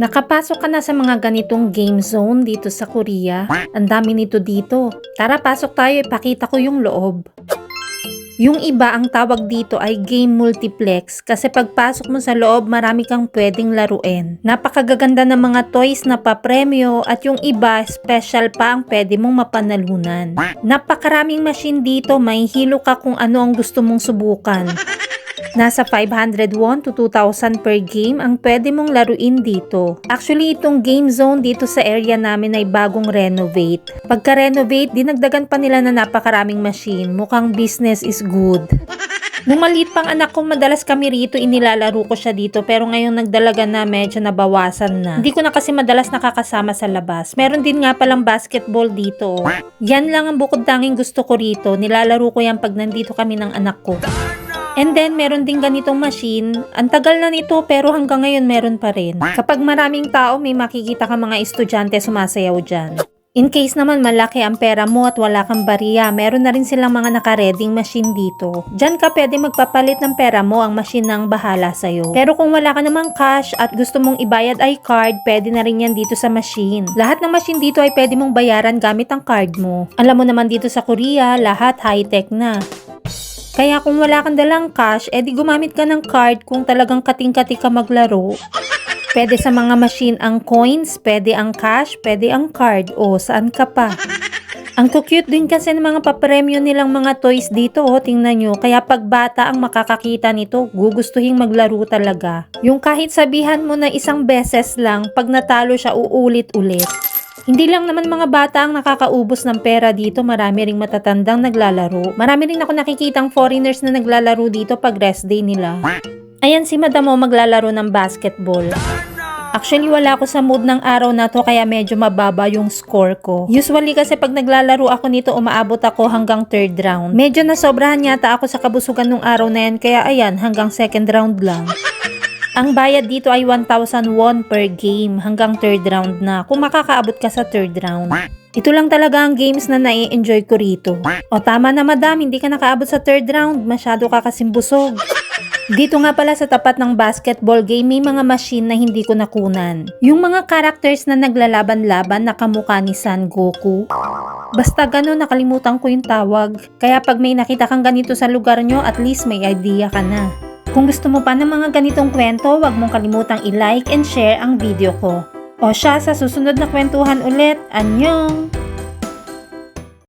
Nakapasok ka na sa mga ganitong game zone dito sa Korea. Ang dami nito dito. Tara, pasok tayo. Ipakita ko yung loob. Yung iba ang tawag dito ay game multiplex kasi pagpasok mo sa loob marami kang pwedeng laruin. Napakagaganda ng mga toys na papremyo at yung iba special pa ang pwede mong mapanalunan. Napakaraming machine dito, may hilo ka kung ano ang gusto mong subukan. Nasa 500 won to 2,000 per game ang pwede mong laruin dito. Actually, itong game zone dito sa area namin ay bagong renovate. Pagka-renovate, dinagdagan pa nila na napakaraming machine. Mukhang business is good. Nung maliit pang anak ko, madalas kami rito, inilalaro ko siya dito. Pero ngayong nagdalaga na, medyo nabawasan na. Hindi ko na kasi madalas nakakasama sa labas. Meron din nga palang basketball dito. Yan lang ang bukod tanging gusto ko rito. Nilalaro ko yan pag nandito kami ng anak ko. And then, meron din ganitong machine. Ang tagal na nito pero hanggang ngayon meron pa rin. Kapag maraming tao, may makikita ka mga estudyante sumasayaw dyan. In case naman malaki ang pera mo at wala kang bariya, meron na rin silang mga nakareding machine dito. Diyan ka pwede magpapalit ng pera mo, ang machine nang bahala sa'yo. Pero kung wala ka namang cash at gusto mong ibayad ay card, pwede na rin yan dito sa machine. Lahat ng machine dito ay pwede mong bayaran gamit ang card mo. Alam mo naman dito sa Korea, lahat high-tech na. Kaya kung wala kang dalang cash, edi gumamit ka ng card kung talagang kating-kati ka maglaro. Pwede sa mga machine ang coins, pwede ang cash, pwede ang card. O, saan ka pa? Ang cute din kasi ng mga papremyo nilang mga toys dito, oh, tingnan nyo. Kaya pag bata ang makakakita nito, gugustuhin maglaro talaga. Yung kahit sabihan mo na isang beses lang, pag natalo siya, uulit-ulit. Hindi lang naman mga bata ang nakakaubos ng pera dito, marami ring matatandang naglalaro. Marami rin ako nakikitang foreigners na naglalaro dito pag rest day nila. Ayan si madam mo maglalaro ng basketball. Actually, wala ako sa mood ng araw na to kaya medyo mababa yung score ko. Usually kasi pag naglalaro ako nito, umaabot ako hanggang third round. Medyo nasobrahan yata ako sa kabusugan nung araw na yan kaya ayan, hanggang second round lang. Ang bayad dito ay 1,000 won per game hanggang third round na kung makakaabot ka sa third round. Ito lang talaga ang games na nai-enjoy ko rito. O tama na madam, hindi ka nakaabot sa third round, masyado ka kasing busog. Dito nga pala sa tapat ng basketball game, may mga machine na hindi ko nakunan. Yung mga characters na naglalaban-laban na kamukha ni San Goku. Basta gano'n nakalimutan ko yung tawag. Kaya pag may nakita kang ganito sa lugar nyo, at least may idea ka na. Kung gusto mo pa ng mga ganitong kwento, huwag mong kalimutang i-like and share ang video ko. O siya, sa susunod na kwentuhan ulit, anyong!